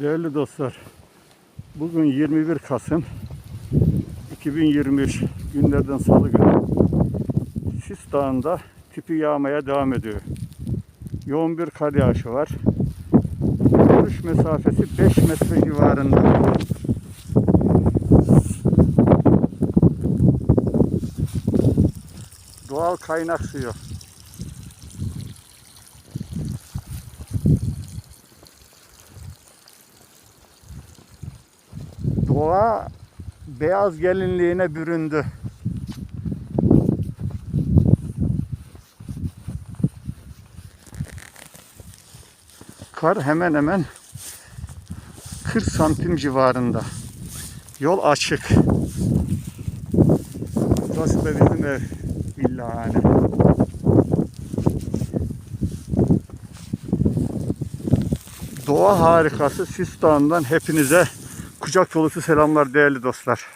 Değerli dostlar, bugün 21 Kasım 2023 günlerden salı günü Sis Dağı'nda tipi yağmaya devam ediyor. Yoğun bir kar yağışı var. Görüş mesafesi 5 metre civarında. Doğal kaynak suyu. Doğa beyaz gelinliğine büründü. Kar hemen hemen 40 santim civarında. Yol açık. Burası da bizim ev villahane. Doğa harikası Sis hepinize kucak dolusu selamlar değerli dostlar.